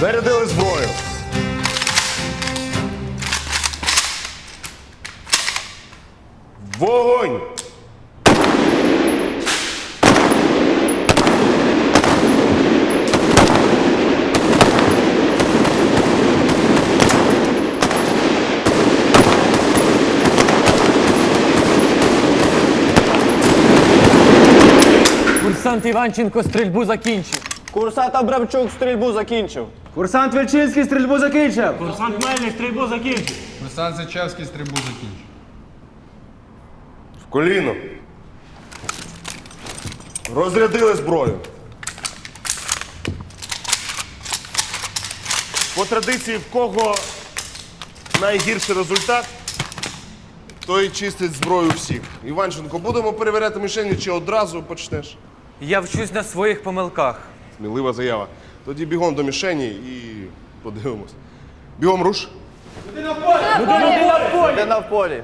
Зарядили зброю. Вогонь! Курсант Іванченко стрільбу закінчив. Курсант Абрамчук стрільбу закінчив. Курсант Вельчинський стрільбу закінчив. Курсант Мельник стрільбу закінчив. Курсант Зачевський стрільбу закінчив. В коліно. Розрядили зброю. По традиції, в кого найгірший результат, той чистить зброю всіх. Іванченко, будемо перевіряти мішені чи одразу почнеш? Я вчусь на своїх помилках. Смілива заява. Тоді бігом до мішені і подивимось. Бігом руш. Де на полі?